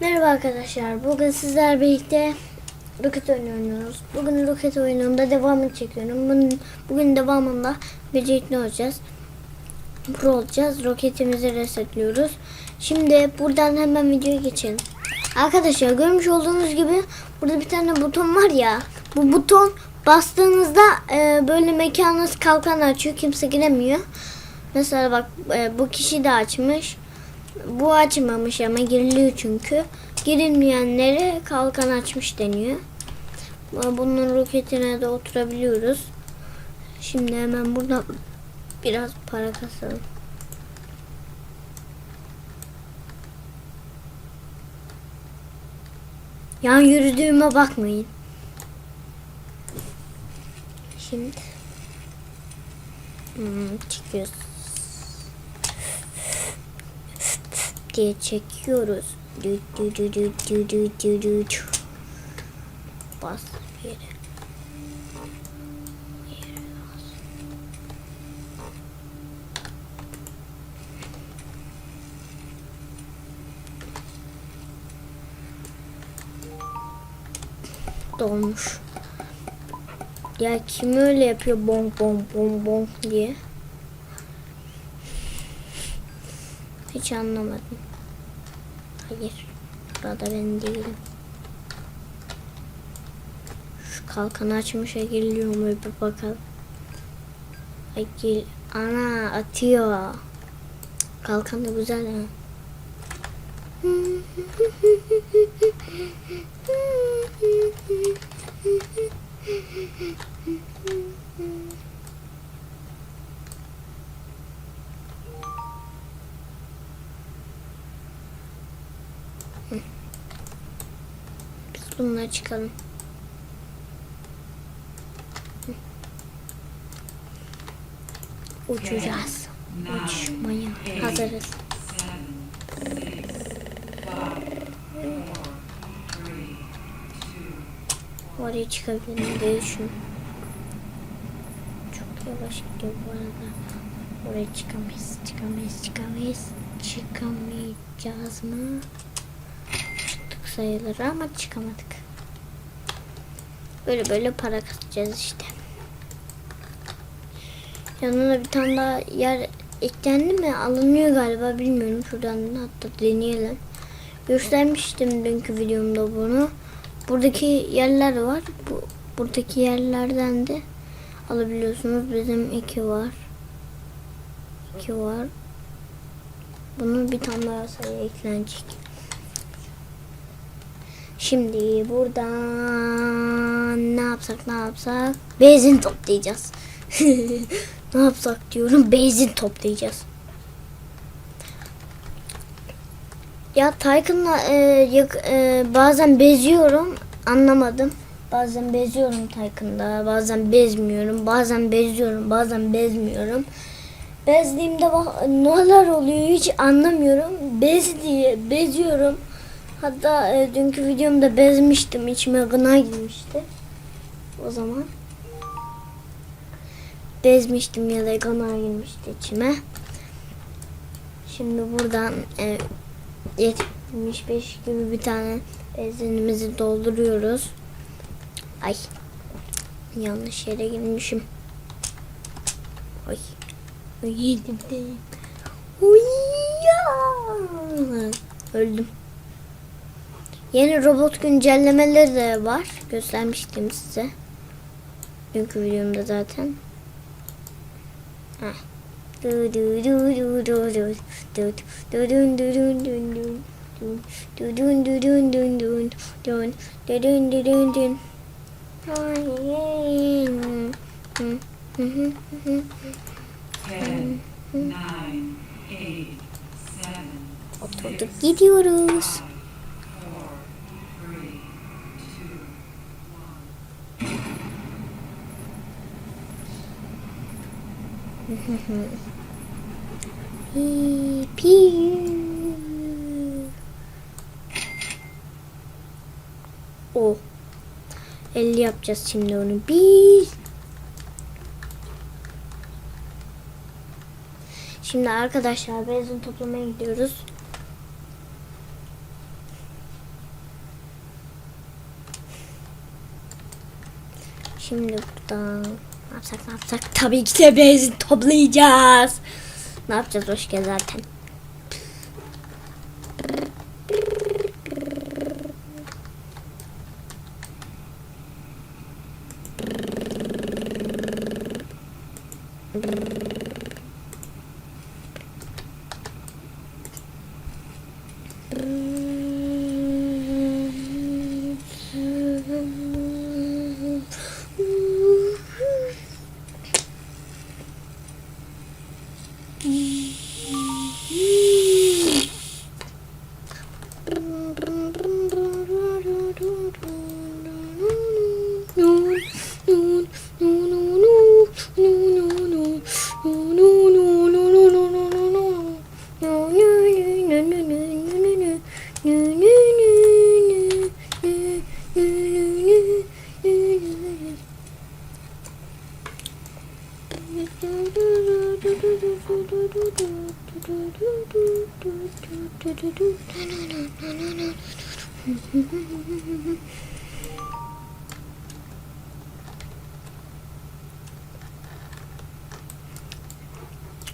Merhaba arkadaşlar. Bugün sizler birlikte roket oynuyoruz. Bugün roket oyununda devamını çekiyorum. Bunun, bugün devamında becerikli olacağız. Pro olacağız. Roketimizi resetliyoruz. Şimdi buradan hemen videoya geçelim. Arkadaşlar görmüş olduğunuz gibi burada bir tane buton var ya. Bu buton bastığınızda e, böyle mekanınız kalkan açıyor. Kimse giremiyor. Mesela bak e, bu kişi de açmış. Bu açmamış ama giriliyor çünkü. Girilmeyenlere kalkan açmış deniyor. Bunun roketine de oturabiliyoruz. Şimdi hemen buradan biraz para kasalım. Yan yürüdüğüme bakmayın. Şimdi hmm, çıkıyoruz. diye çekiyoruz. Dü dü dü dü dü dü dü dü Bas bir yere. Dolmuş. Ya kim öyle yapıyor bong bong bong bong diye. Hiç anlamadım. Hayır. Burada ben değilim. Şu kalkanı açmışa geliyor mu bir bakalım. Ay. Ana atıyor. Kalkan da güzel ha. bununla çıkalım. Uçacağız. Uçmaya hazırız. Oraya çıkabilirim diye düşünüyorum. Çok yavaş gidiyor bu arada. Oraya çıkamayız, çıkamayız, çıkamayız. Çıkamayacağız mı? Sayılır ama çıkamadık. Böyle böyle para kasacağız işte. Yanına bir tane daha yer eklendi mi? Alınıyor galiba bilmiyorum. Şuradan hatta deneyelim. Göstermiştim dünkü videomda bunu. Buradaki yerler var. Bu buradaki yerlerden de alabiliyorsunuz. Bizim iki var. İki var. Bunun bir tane daha sayı eklenecek. Şimdi buradan ne yapsak ne yapsak? Benzin toplayacağız. ne yapsak diyorum benzin toplayacağız. Ya Taycan'la e, e, bazen beziyorum anlamadım. Bazen beziyorum Taycan'da bazen bezmiyorum bazen beziyorum bazen bezmiyorum. Bezdiğimde bak- neler oluyor hiç anlamıyorum. Bez diye beziyorum. Hatta e, dünkü videomda bezmiştim. içime gına girmişti. O zaman bezmiştim ya da gına girmişti içime. Şimdi buradan e, 75 gibi bir tane benzinimizi dolduruyoruz. Ay. Yanlış yere girmişim. Ay. Ay yedim de. Öldüm. Yeni robot güncellemeleri de var. Göstermiştim size. Dünkü videomda zaten. Heh. Du du du du o. 50 yapacağız şimdi onu. Bir. Şimdi arkadaşlar benzin toplamaya gidiyoruz. Şimdi buradan yapsak ne yapsak? Tabii ki de benzin toplayacağız. Ne yapacağız başka zaten?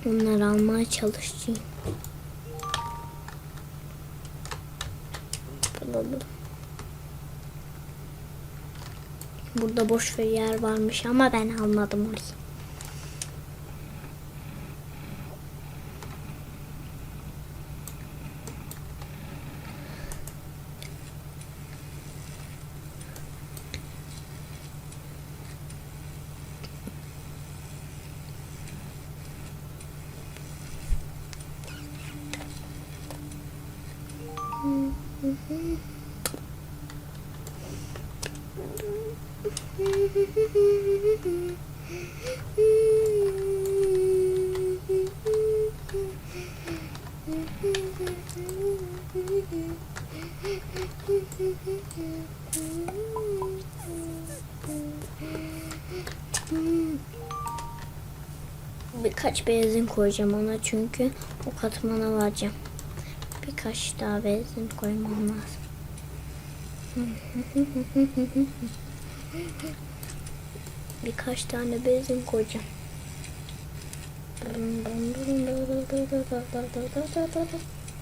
Onları almaya çalışacağım. Alalım. Burada boş bir yer varmış ama ben almadım orayı. Birkaç benzin koyacağım ona çünkü o katmana varacağım. Birkaç daha benzin koymam lazım. Birkaç tane benzin koyacağım.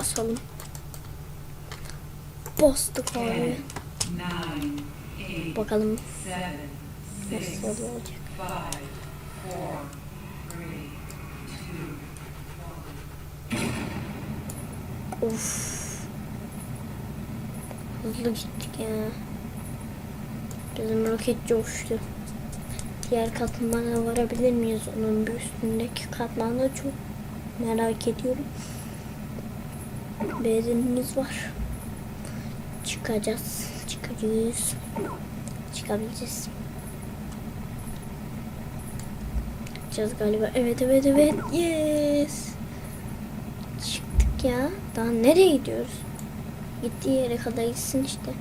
nasıl olacak. five, four, three, two, Of. Hızlı gittik ya. Bizim roket coştu. Diğer katmana varabilir miyiz? Onun bir üstündeki katmanı çok merak ediyorum. Benzinimiz var. Çıkacağız. Çıkacağız. Çıkabileceğiz. Çıkacağız galiba. Evet evet evet. Yes. Çıktık ya. Daha nereye gidiyoruz? Gittiği yere kadar gitsin işte.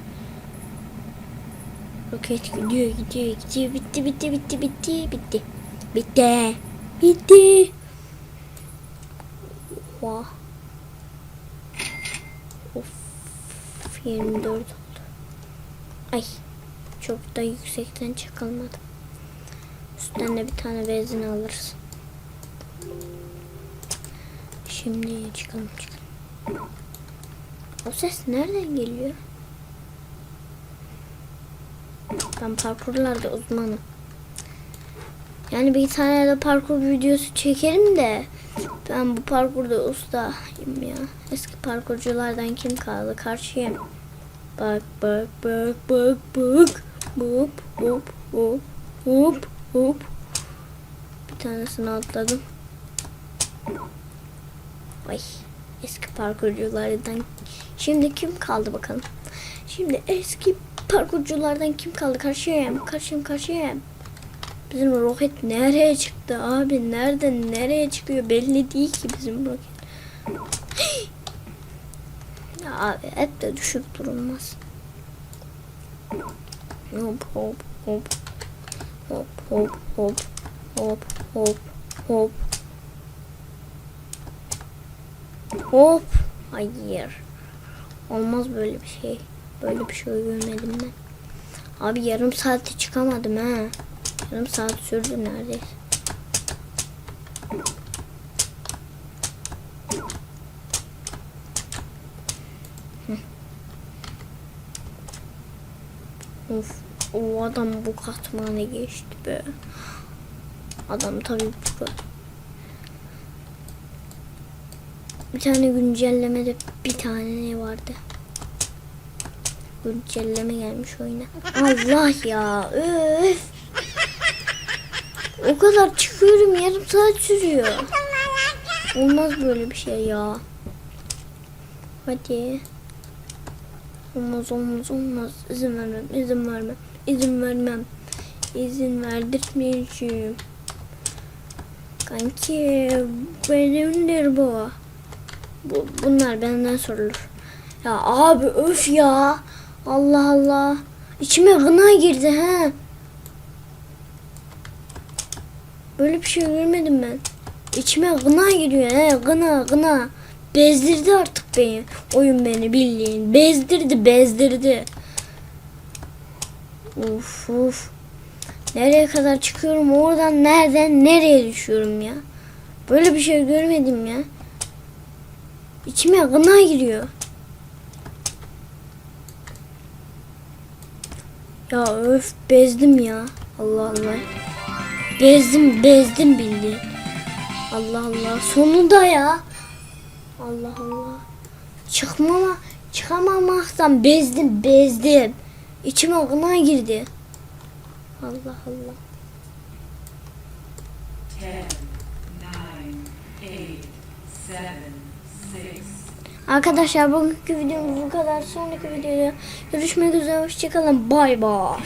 Roket gidiyor gidiyor gidiyor. Bitti bitti bitti bitti bitti. Bitti. Bitti. Vah. Of. 24 oldu. Ay. Çok da yüksekten çakılmadım. Üstten de bir tane benzin alırız. Şimdi çıkalım çıkalım. O ses nereden geliyor? Ben parkurlarda uzmanım. Yani bir tane de parkur videosu çekerim de ben bu parkurda ustayım ya. Eski parkurculardan kim kaldı? Karşıyım. Bak bak bak bak bak. Hop hop hop hop hop. bir tanesini atladım. Ay eski parkurculardan. Şimdi kim kaldı bakalım. Şimdi eski parkurculardan kim kaldı? Karşıyayım, karşıyım, karşıyayım. Bizim roket nereye çıktı abi? Nereden nereye çıkıyor? Belli değil ki bizim roket. Abi hep de düşük durulmaz. Hop hop hop. Hop hop hop. Hop hop hop. Hop. Hayır. Olmaz böyle bir şey. Böyle bir şey görmedim ben. Abi yarım saatte çıkamadım ha. Yarım saat sürdü neredeyse. Of, o adam bu katmanı geçti be. Adam tabii bu Bir tane güncellemede bir tane ne vardı? Güncelleme gelmiş oyuna. Allah ya öf. O kadar çıkıyorum yarım saat sürüyor. Olmaz böyle bir şey ya. Hadi. Olmaz olmaz olmaz. İzin vermem izin vermem. izin vermem. İzin verdirtmeyeceğim. Kanki benimdir bu. bu. Bunlar benden sorulur. Ya abi öf ya. Allah Allah. İçime gına girdi ha. Böyle bir şey görmedim ben. İçime gına giriyor he gına gına. Bezdirdi artık beni. Oyun beni bildiğin. Bezdirdi bezdirdi. Uf uf. Nereye kadar çıkıyorum oradan nereden nereye düşüyorum ya. Böyle bir şey görmedim ya. İçime gına giriyor. Ya öf bezdim ya. Allah Allah. Bezdim bezdim bildiğin. Allah Allah. Sonunda ya. Allah Allah. Çıkmama, çıkamamaktan bezdim bezdim. İçime gına girdi. Allah Allah. 10, 9, 8, 7, 6, Arkadaşlar bugünkü videomuz bu kadar. Sonraki videoda görüşmek üzere. Hoşçakalın. Bay bay.